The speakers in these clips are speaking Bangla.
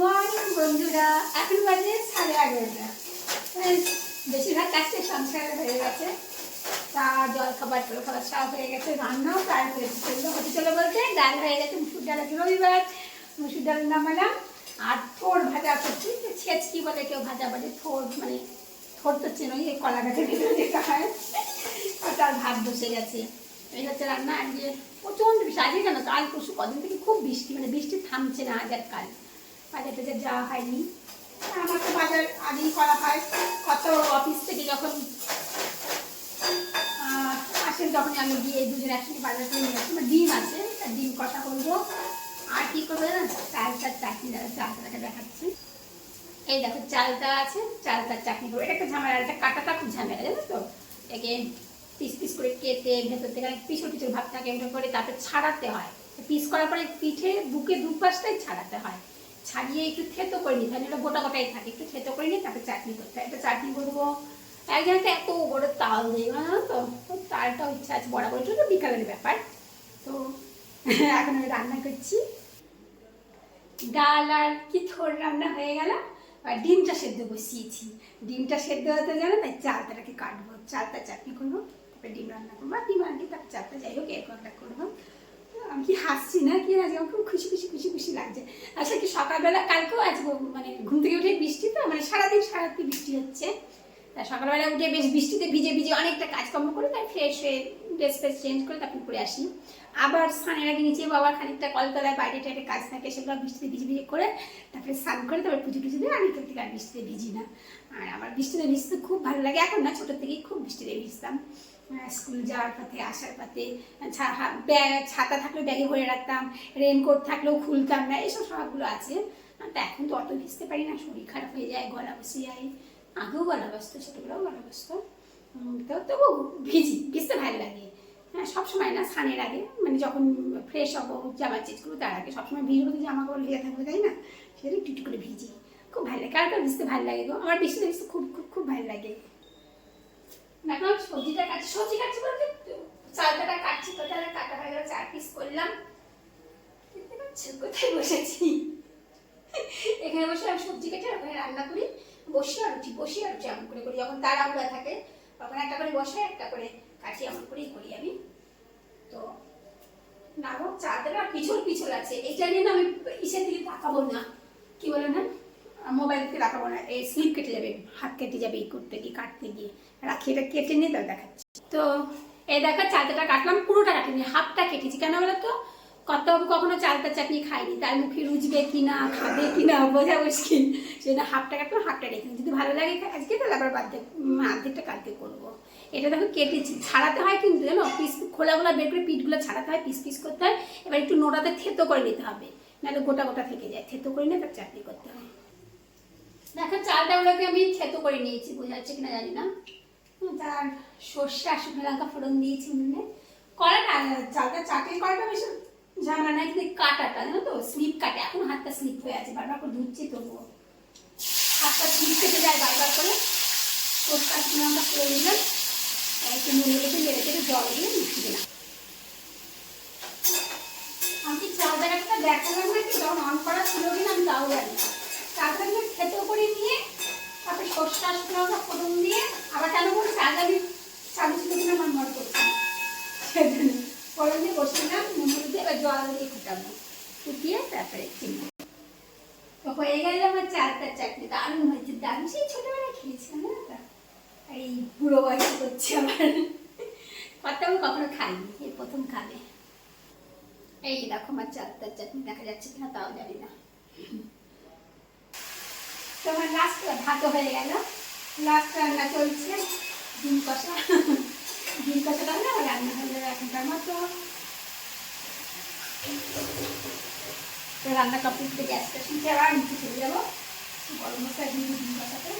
মর্নিং, বন্ধুরা। এখন বাজে সাড়ে এগারোটা। বেশিরভাগ কাজটা সংসারে হয়ে গেছে। তা জল খাবার জল খাবার সব হয়ে গেছে, রান্নাও প্রায় হয়েছে সেগুলো হতে চলে বলতে, ডাল হয়ে গেছে, মুসুর ডাল আছে রবিবার। মুসুর ডাল নামালাম আর থোর ভাজা করছি ছেচকি বলে কেউ ভাজা বলে, থোর মানে থোর তো চেনই, এই কলা গাছের ভিতরে যেটা হয়। তার ভাত বসে গেছে। এই হচ্ছে রান্না আজকে প্রচণ্ড বৃষ্টি। আজকে কেন কাল পরশু কদিন থেকে খুব বৃষ্টি মানে বৃষ্টি থামছে না আজ আর কাল বাজার টাজার যাওয়া হয়নি। আমার তো বাজার আগেই করা হয়। কত অফিস থেকে যখন আসেন তখন আমি গিয়ে দুজন একসঙ্গে বাজার করে নিয়ে আসি। ডিম আছে তা ডিম কষা করব। আর কি করবে না চালটার চাটনি দ্বারা চালটাকে দেখাচ্ছি। এই দেখো, চালটা আছে, চালটার চাটনি করব। এটা একটা ঝামেলা, এটা কাটাটা খুব ঝামেলা জানো তো? একে পিস পিস করে কেটে ভেতর থেকে অনেক পিছল পিছল ভাব থাকে এটা করে তারপরে ছাড়াতে হয়। পিস করার পরে পিঠে বুকে দুপাশটাই ছাড়াতে হয়। ছাড়িয়ে একটু থেতো করে নিতে হয় এটা গোটা গোটাই থাকে, একটু থেতো করে নিয়ে তারপরে চাটনি করতে একটা চাটনি করব একজন তো এত বড় তাল দেয় না তো? তালটাও ইচ্ছা আছে বড় করে তো বিকালের ব্যাপার। তো এখন আমি রান্না করছি। ডাল আর কি থোর রান্না হয়ে গেল আর ডিমটা সেদ্ধ বসিয়েছি। ডিমটা সেদ্ধ হতে জানো তাই চালটাকে কাটবো, চালটা চাটনি করব, তারপরে ডিম রান্না করব, আর ডিম আনটি তারপর চালটা যাই হোক, এরকম একটা করব। না কি আজকে আমার খুব খুশি খুশি খুশি খুশি লাগছে। আসলে কি সকালবেলা কালকেও আজকে মানে ঘুম থেকে উঠে বৃষ্টি তো? মানে সারাদিন সারাদিন বৃষ্টি হচ্ছে। তা সকালবেলা উঠে বেশ বৃষ্টিতে ভিজে ভিজে অনেকটা কাজকর্ম করে তাই ফ্রেশ হয়ে ড্রেস ফ্রেস চেঞ্জ করে তারপর করে আসি। আবার স্নানের আগে নিচে বাবার খানিকটা কলতলায় বাইরে টাইরে কাজ থাকে, সেগুলো বৃষ্টিতে ভিজে ভিজে করে তারপরে স্নান করে তারপরে পুজো টুজো দিয়ে আমি থেকে আর বৃষ্টিতে ভিজি না। আর আমার বৃষ্টিতে ভিজতে খুব ভালো লাগে। এখন না, ছোটো থেকেই খুব বৃষ্টিতে ভিজতাম। স্কুল যাওয়ার পথে, আসার পথে ব্যাগ, ছাতা থাকলেও ব্যাগে ভরে রাখতাম রেনকোট থাকলেও খুলতাম না, এসব স্বভাবগুলো আছে। তা এখন তো অত ভিজতে পারি না, শরীর খারাপ হয়ে যায়, গলা বসে যায়। আগেও গলা বসতো, ছোটোবেলাও গলা বসতো। তো তবু ভিজি, ভিজতে ভালো লাগে। হ্যাঁ সবসময় না, স্নানের আগে মানে যখন ফ্রেশ হব, জামা চেঞ্জ করব তার আগে সবসময় ভিজবো তো জামা কাপড় ভিজে থাকবে, তাই না? সেটা একটু একটু করে ভিজি, খুব ভালো লাগে। কার কার ভিজতে ভালো লাগে গো? আমার বৃষ্টিতে ভিজতে খুব খুব খুব ভালো লাগে। আমি সবজিটা কাটছি। সবজি কাটছি বলতে চালটা কাটছি। কোথায় কাটা হয়ে গেল, চার পিস করলাম। দেখতে পাচ্ছেন? কোথায় বসেছি? এখানে বসে আমি সবজি কেটে ওখানে রান্না করি। বসি আর রুটি বসি আর রুটি এমন করে করি। যখন আমরা থাকে, তখন একটা করে বসে একটা করে কাটি, এমন করেই করি আমি। তো না গো চাদরা পিছল পিছল আছে। এটা নিয়ে না আমি ইসের দিকে তাকাবো না। কি বলে না মোবাইল থেকে তাকাবো না। এই স্লিপ কেটে যাবে, হাত কেটে যাবে এই করতে গিয়ে, কাটতে গিয়ে। রাখি এটা কেটে নিয়ে তাও দেখাচ্ছি। তো এই দেখা চালতাটা কাটলাম পুরোটা কাটিনি হাফটা কেটেছি। কেন বলো তো? কত কখনো চালতা চাটনি খাইনি তার মুখে রুজবে কি না খাবে কি না বোঝা মুশকিল। সেটা হাফটা কাটলাম হাফটা রেখে যদি ভালো লাগে আজকে তাহলে আবার উম, অর্ধেকটা কালকে করব। এটা দেখো কেটেছি। ছাড়াতে হয় কিন্তু জানো পিস খোলাগুলো বের করে পিঠগুলো ছাড়াতে হয় পিস পিস করতে হয়। এবার একটু নোড়াতে থেতো করে নিতে হবে। নাহলে গোটা গোটা থেকে যায়। থেতো করে নিয়ে তার চাটনি করতে হয় দেখো চালটা ওগুলোকে আমি থেতো করে নিয়েছি বোঝা যাচ্ছে কিনা জানি না। তার সর্ষে আর শুকনো লঙ্কা ফোড়ন দিয়েছি চালটা চাটনি করাটা নাই, কিন্তু কাটাটা, জানো তো, স্লিপ কাটে। এখন হাতটা স্লিপ হয়ে আছে, বারবার করে তবুও। হাতটা স্লিপ কেটে যায় বারবার করে। সর্ষে আর শুকনো লঙ্কা ফোড়ন দিলাম। একটু রেখে নেড়ে চেড়ে জল দিয়ে মিশিয়ে দিলাম। আমি কি চাল জায়গাটা দেখালাম না যখন অন করা ছিল কিনা আমি তাও জানি না। চালটা খেতেও করে নিয়ে তারপরে সর্ষে আর শুকনো লঙ্কা ফোড়ন দিয়ে আবার কেন বলি চালটা আমি চালু ছিল কিনা আমার করছি সেজন্য ফোড়ন বসিলাম নুন এবার জল দিয়ে ফুটাবো ফুটিয়ে তারপরে চিনি হয়ে গেল আমার চালটার চাটনি দারুণ হয়েছে। দারুণ। সেই ছোটবেলায় খেয়েছিলাম না এই বুড়ো বয়স করছে আমার আমি কখনো খাইনি, এই প্রথম খাবে। এই দেখো আমার চালটার চাটনি দেখা যাচ্ছে কিনা তাও জানি না। তো আমার লাস্ট ভাতও হয়ে গেল। লাস্ট রান্না চলছে, ডিম কষা। ডিম কষা রান্না আমার রান্না হয়ে এখনকার মতো। রান্না কমপ্লিট করে গ্যাসটা শুনতে আবার নিচে চলে যাব। গরম মশলা দিয়ে ডিম কষাতে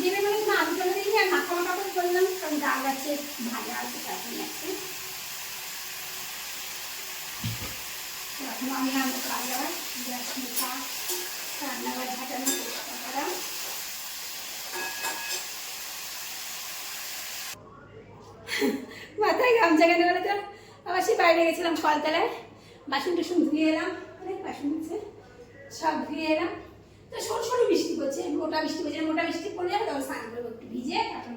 ডিমের মানে কোনো আলু টালু দিইনি আর মাখা মাখা করে করলাম, কারণ ডাল আছে, ভাজা আছে চাটনি আছে। আমি রান্না করা যাবে গ্যাস, মেখা, রান্নাঘর ঝাঁটানো করা। মাথায় গামছা কেন বলে তো? আবার সে বাইরে গেছিলাম কলতলায়। বাসন টাসন ধুয়ে এলাম। অনেক বাসন আছে সব ধুয়ে এলাম। তো সরু সরু বৃষ্টি পড়ছে। মোটা বৃষ্টি পড়ছে। মোটা বৃষ্টি পড়লে যাবে তখন স্নান করব একটু ভিজে, তারপর।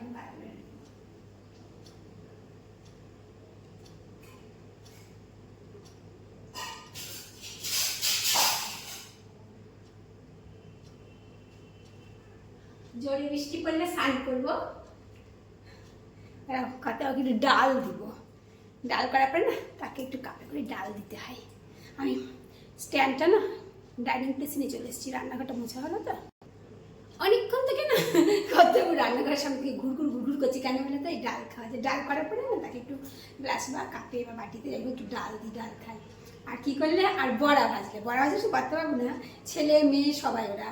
জোরে বৃষ্টি পড়লে স্নান করব। কাতে ওকে একটু ডাল দিব। ডাল করার পরে না, তাকে একটু কাপে করে ডাল দিতে হয়। আমি স্ট্যান্ডটা না, ডাইনিং প্লেসে নিয়ে চলে এসেছি, রান্নাঘরটা মোছা হলো তো। অনেকক্ষণ থেকে না কত রান্নাঘরের সামনে থেকে ঘুর ঘুর করছি, কেন বলে তো? এই ডাল খাওয়া যায়। ডাল করার পরে না, তাকে একটু গ্লাস বা কাপে বা বাটিতে যাইবো একটু ডাল দিই, ডাল খাই। আর কি করলে? আর বড়া ভাজলে। বড়া ভাজলে শুধু করতে পারব না। ছেলে, মেয়ে, সবাই ওরা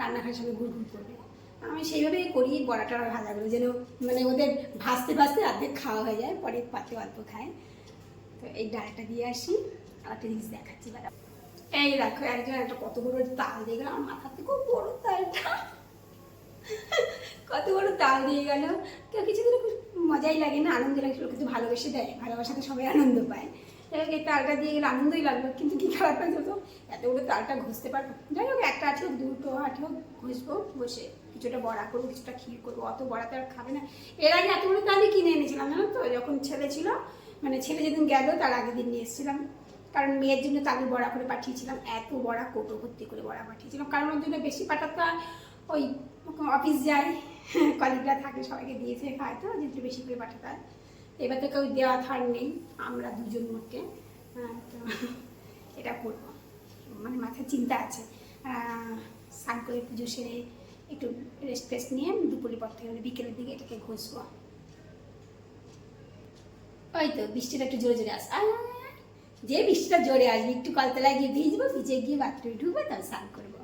রান্নাঘরের সামনে ঘুরঘুর করবে। আমি সেইভাবেই করি বড়া টড়া ভাজাগুলো যেন মানে ওদের ভাজতে ভাজতে অর্ধেক খাওয়া হয়ে যায়, পরে পাতে অল্প খায়। তো এই ডালটা দিয়ে আসি আর একটা জিনিস দেখাচ্ছি দাদা এই দেখো, একজন একটা কত বড় তাল দিয়ে গেল, আমার মাথাতে খুব বড় তালটা। কত বড় তাল দিয়ে গেল। কেউ কিছু দিলে মজাই লাগে না, আনন্দ লাগে, লোকে তো ভালোবেসে দেয় ভালোবাসাতে সবাই আনন্দ পায়। যাই এই তালটা দিয়ে গেলে আনন্দই লাগল, কিন্তু কী খারাপ লাগছে তো? এত বড় তালটা ঘষতে পারব। যাই হোক, একটা আছে দুটো আটে হোক, ঘষবো, বসে। কিছুটা বড়া করব কিছুটা ক্ষীর করব অত বড়া তো আর খাবে না। এর আগে এতগুলো তালই কিনে এনেছিলাম জানো তো? যখন ছেলে ছিল মানে ছেলে যেদিন গেল তার আগের দিন নিয়ে এসেছিলাম। কারণ মেয়ের জন্য তাদের বড়া করে পাঠিয়েছিলাম এত বড়া কোটো ভর্তি করে বড়া পাঠিয়েছিলাম। কারণ ওর জন্য বেশি পাঠাতে ওই অফিস যায় কলিগরা থাকে সবাইকে দিয়েছে খায় তো যেহেতু বেশি করে পাঠাতে হয়। এবার তো কেউ দেওয়া থার নেই আমরা দুজন মোটে। হ্যাঁ, তো এটা করব। মানে মাথায় চিন্তা আছে। স্নান করে পুজো সেরে একটু রেস্ট ফেস্ট নিয়ে দুপুরের পর থেকে বিকেলের দিকে এটাকে ঘষবো। ওই তো বৃষ্টিটা একটু জোরে জোরে আস। যে বৃষ্টিটা জোরে আসবে, একটু কলতলায় গিয়ে ভিজবো, ভিজে গিয়ে বাথরুমে ঢুকবো, তারপর স্নান করব।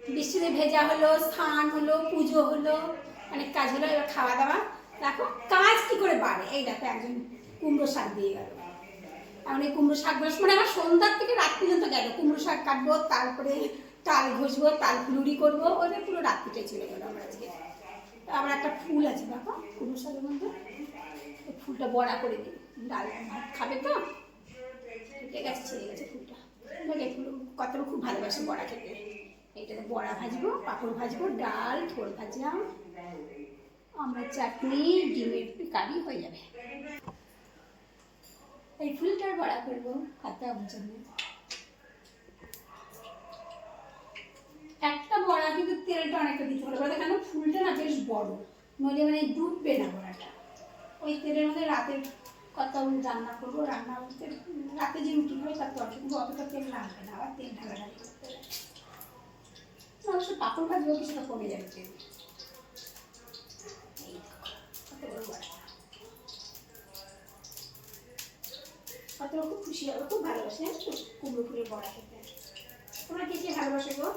বৃষ্টিতে ভেজা হলো, স্নান হলো, পুজো হলো, অনেক কাজ হলো, এবার খাওয়া দাওয়া দেখো, কাজ কি করে বাড়ে? এই দেখো, একজন কুমড়ো শাক দিয়ে গেল। এখন এই কুমড়ো শাক মানে আমার সন্ধ্যার থেকে রাত পর্যন্ত গেল। কুমড়ো শাক কাটবো, তারপরে তাল ঘষবো, তাল ফুলুরি করব ওটা পুরো রাত্রিটাই চলে গেলো আমার আজকে। আবার একটা ফুল আছে দেখো কুমড়ো শাকের মধ্যে ফুলটা বড়া করে দিই। ডাল ভাত খাবে তো? ঠিক আছে ছেড়ে গেছে ফুলটা। ফুল, কতটা খুব ভালোবাসে বড়া খেতে। এইটাতে বড়া ভাজবো, পাঁপড় ভাজবো, ডাল ঠোল ভাজলাম। আমরা চাটনি, ডিমের কারি হয়ে যাবে। এই ফুলটার বড়া করব, খাতে আমার জন্য একটা বড়া তেলটা অনেকটা দিতে হবে বলতে কেন ফুলটা না বেশ বড়। নইলে মানে ডুববে না বড়াটা ওই তেলের মধ্যে রাতের কত রান্না করব। রান্না বলতে রাতে যে রুটি হবে তার তরকারি কিন্তু অতটা তেল লাগবে না। আবার তেল ঢালাঢালি করতে হবে। অবশ্য পাপড় ভাজবো কিছুটা কমে যাবে তেল। খুব খুশি হবে, খুব ভালোবাসে কুমড়ো ফুলের বড়া খেতে। তোমরা কে কে ভালোবাসে গো?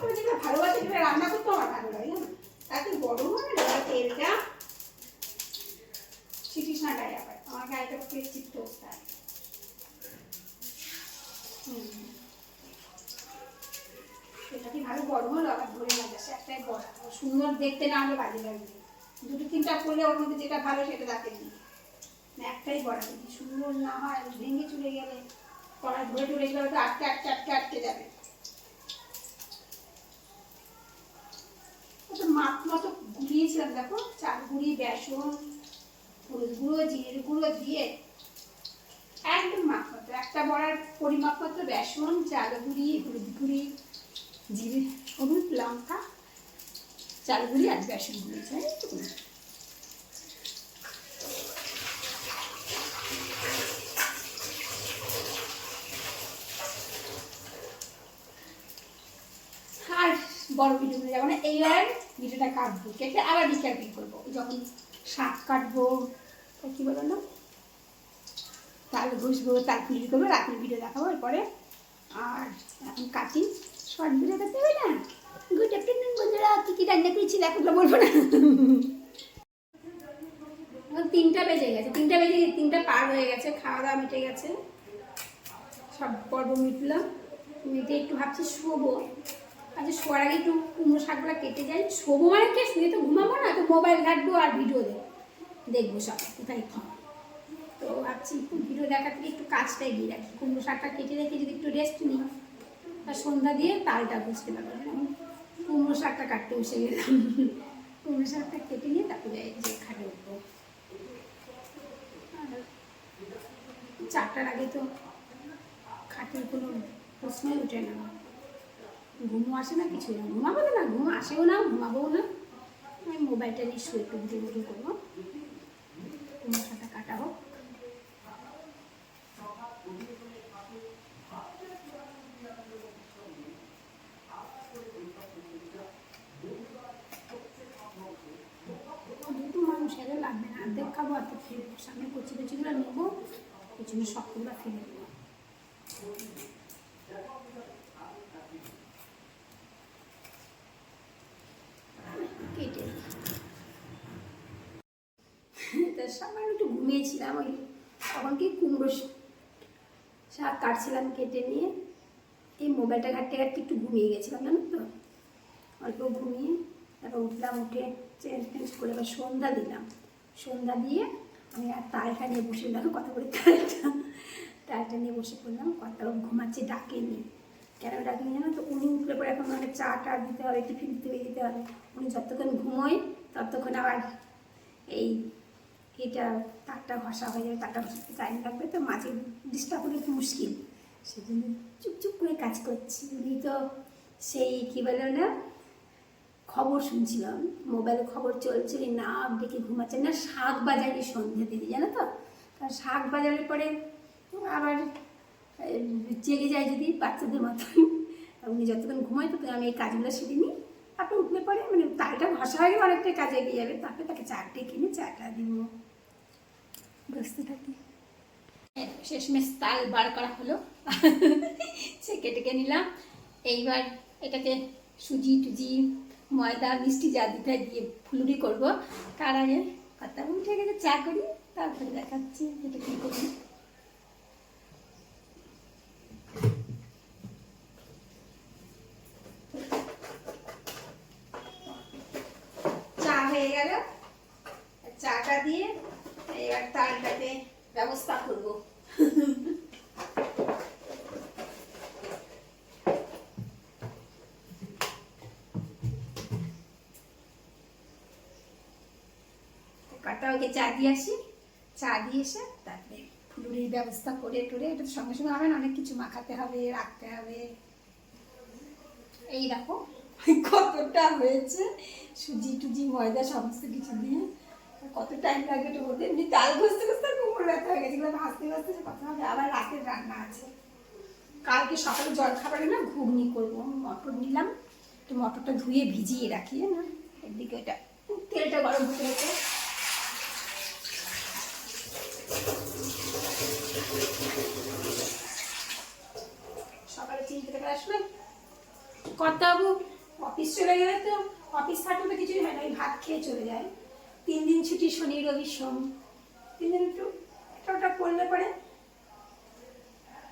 কত যেটা ভালোবাসে সেটা রান্না করতে আমার ভালো লাগে তাতে গরম হয় না তেলটা ছিটিস না গায়ে আবার, আমার গায়েটা পেট চিত্ত অবস্থা হুম। এটা কি ভালো গরম হলো? আবার ধরে না একটাই বড়। সুন্দর দেখতে না হলে বাজে লাগবে দুটো তিনটা করলে ওর মধ্যে যেটা ভালো সেটা তাকে দিই একটাই বড় যদি সুন্দর না হয়, ভেঙে চলে গেলে কড়া ধরে ধরে গেলে তো আটকে আটকে আটকে আটকে যাবে ওটা মাপ মতো দেখো, চাল গুঁড়ি, বেসন, হলুদ গুঁড়ো জিরের গুঁড়ো দিয়ে একদম মাপ একটা বড়ার পরিমাপ মতো বেসন, চাল গুঁড়ি, হলুদ গুঁড়ি, জিরে, হলুদ, লঙ্কা, চাল গুঁড়ি আর বেসন গুঁড়ি আর বড় ভিডিও যাব না, এইবার ভিডিওটা কাটবো কেটে আবার রিক্যাপিং করব। যখন শাক কাটবো, তা কি বলো না? তাল ঘষবো, তাল ফুলি করব, রাতের ভিডিও দেখাবো, এরপরে আর এখন কাটি শর্ট ভিডিও করতে হবে না? গুড আফটারনুন বন্ধুরা, কী কী রান্না করেছি দেখো বলব না। তিনটা বেজে গেছে, তিনটা বেজে তিনটা পার হয়ে গেছে খাওয়া দাওয়া মিটে গেছে। সব পর্ব মিটলাম, মিটে একটু ভাবছি শোবো। আচ্ছা শোয়ার আগে একটু কুমড়ো শাকগুলো কেটে যাই। শোবো মানে কে? শুয়ে তো ঘুমাবো না, তো মোবাইল ঘাটবো আর ভিডিও দেখব দেখব সব, কোথায় খাওয়া তো ভাবছি একটু ভিডিও দেখা থেকে একটু কাজটা এগিয়ে রাখি। কুমড়ো শাকটা কেটে রেখে যদি একটু রেস্ট নিই আর সন্ধ্যা দিয়ে তালটা বুঝতে পারব। কুমড়ো শাকটা কাটতে বসে গেলাম। কুমড়ো শাকটা কেটে নিয়ে তারপরে যে খাটে উঠবো। চারটার আগে তো খাটের কোনো প্রশ্নই উঠে না। ঘুমও আসে না কিছু না। ঘুমাবো না, ঘুম আসেও না, ঘুমাবোও না। আমি মোবাইলটা নিয়ে শুয়ে একটু ঘুরে ঘুরে করব। মশাটা কাটা হোক। দুটো মানুষ এলে লাগবে না। অর্ধেক খাব ফেলব সামনে কচি কচিগুলো নেব। পেছনে শক্তগুলো ফেলে দেবো কেটে দিই। তা সামান্য ঘুমিয়েছিলাম ওই, তখন কি কুমড়ো শাক কাটছিলাম কেটে নিয়ে, এই মোবাইলটা ঘাটতে ঘাটতে একটু ঘুমিয়ে গেছিলাম জানো তো। অল্প ঘুমিয়ে তারপর উঠলাম, উঠে চেঞ্জ টেঞ্জ করে এবার সন্ধ্যা দিলাম। সন্ধ্যা দিয়ে আমি আর তালটা নিয়ে বসে, দেখো কথা বলি তালটা নিয়ে বসে পড়লাম কথা ঘুমাচ্ছে ডাকেনি। কেন ডাকেনি জানো তো? উনি উঠলে পরে এখন মানে চা টা দিতে হবে, টিফিন দিতে হবে। উনি যতক্ষণ ঘুমোয় ততক্ষণ আবার এই এটা তারটা ঘষা হয়ে যাবে, তারটা ঘষাতে টাইম লাগবে তো মাঝে ডিস্টার্ব হলে একটু মুশকিল। সেই জন্য চুপচুপ করে কাজ করছি। উনি তো সেই কী বলে না খবর শুনছিলাম। মোবাইলে খবর চলছে না ডেকে ঘুমাচ্ছেন না, শাক বাজারে সন্ধ্যে দিদি জানো তো? কারণ শাক বাজারের পরে আবার জেগে যায় যদি বাচ্চাদের মতন উনি যতক্ষণ ঘুমায় ততক্ষণ আমি এই কাজগুলো সেরে নিই। তারপরে উঠলে পরে মানে তালটা ঘষা হয়ে অনেকটাই কাজে এগিয়ে যাবে। তারপরে তাকে চারটে কিনে চাটা দিব। বসতে থাকি শেষমেশ তাল বার করা হলো। সে কেটে কেটে নিলাম। এইবার এটাকে সুজি টুজি, ময়দা, মিষ্টি যা দিতে হয় দিয়ে ফুলুরি করব। তার আগে কথা উঠে আছে চা করি, তারপরে দেখাচ্ছি এটা কী করি চা হয়ে গেল চাটা দিয়ে এবার তালটাতে ব্যবস্থা করব কাটা ওকে চা দিয়ে আসি। চা দিয়ে এসে তারপরে ফুলুরির ব্যবস্থা করে টরে, এটা সঙ্গে সঙ্গে হবে না, অনেক কিছু মাখাতে হবে, রাখতে হবে। এই দেখো, কতটা হয়েছে। সুজি টুজি, ময়দা, সমস্ত কিছু দিয়ে। কত টাইম লাগবে এটা বলতে, এমনি ডাল ঘষতে কোমর ব্যথা হয়ে গেছে এগুলো ভাজতে ভাজতে যে কথা হবে আবার রাতের রান্না আছে। কালকে সকালে জল খাবারে না ঘুগনি করব মটর নিলাম একটু মটরটা ধুয়ে ভিজিয়ে রাখি না এদিকে ওটা তেলটা গরম হতে হতে সকালে চিনতে থেকে আসবে কর্তাবু অফিস চলে গেলে তো অফিস থাকলে তো কিছুই হয় না ওই ভাত খেয়ে চলে যায়। তিন দিন ছুটি শনি রবি সোম। তিন দিন একটু এটা ওটা করলে পরে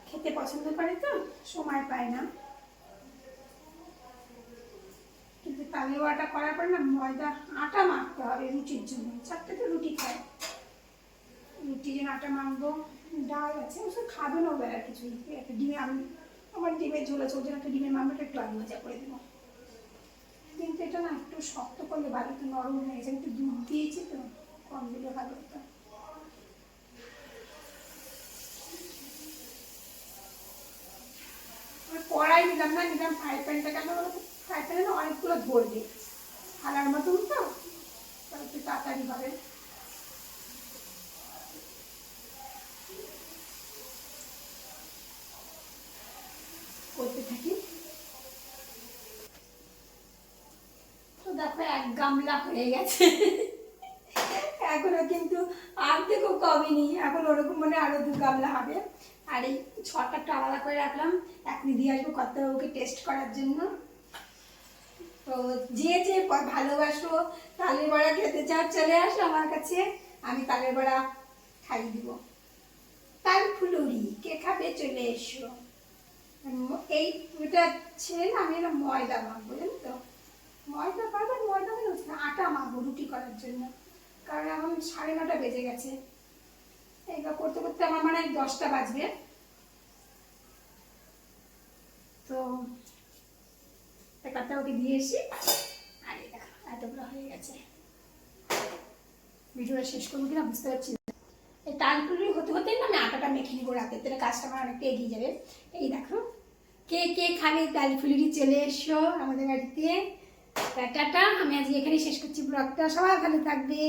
খেতে পছন্দ করে তো, সময় পায় না। কিন্তু তালে বড়াটা করার পর না ময়দা, আটা মাখতে হবে রুটির জন্য। চারটে তো রুটি খায়। রুটির জন্য আটা মাখবো, ডাল আছে ওসব খাবে না বেলা কিছুই। একটা ডিমে আমি আমার ডিমের ঝোল আছে ওর একটা ডিমের মামলাটা একটু আলু ভাজা করে দেবো। কিন্তু এটা না একটু শক্ত করলে ভালো, একটু নরম হয়ে গেছে একটু দুধ দিয়েছি তো, কম দিলে ভালো হতো আমি কড়াই নিলাম না, নিলাম ফ্রাই প্যানটা কেন ফ্রাই প্যানে না অনেকগুলো ধরবে। হালার মতন তো একটু তাড়াতাড়ি হবে। করতে থাকি। দেখো, এক গামলা হয়ে গেছে। এখনও কিন্তু আর থেকেও কমেনি এখন ওরকম মানে আরও দু গামলা হবে। আর এই ছটা আলাদা করে রাখলাম। এখনই দিয়ে আসব কর্তাবাবুকে টেস্ট করার জন্য। তো যে যে ভালোবাসো, তালের বড়া খেতে চাও, চলে আসো আমার কাছে। আমি তালের বড়া খাইয়ে দিব। তাল ফুলুরি, কে খাবে চলে এসো। এই ছেড়ে না, আমি এটা ময়দা মাখবো, জানো তো? ময়দা পাবেন ময়দা মানে না, আটা মাখবো রুটি করার জন্য। কারণ এখন সাড়ে নটা বেজে গেছে। এইবার করতে করতে আমার মনে দশটা বাজবে। তো পেপারটা ওকে দিয়ে এসি আর এতগুলো হয়ে গেছে। ভিডিওটা শেষ করব কিনা বুঝতে পারছি এই তালপুরি হতে হতেই না আমি আটাটা মেখে নিবো রাতে, তাহলে কাজটা আমার অনেকটা এগিয়ে যাবে। এই দেখো, কে কে ডাল ফুলুরি চলে এসো আমাদের বাড়িতে। টাটা। আমি আজ এখানে শেষ করছি ব্লগটা। সবাই ভালো থাকবে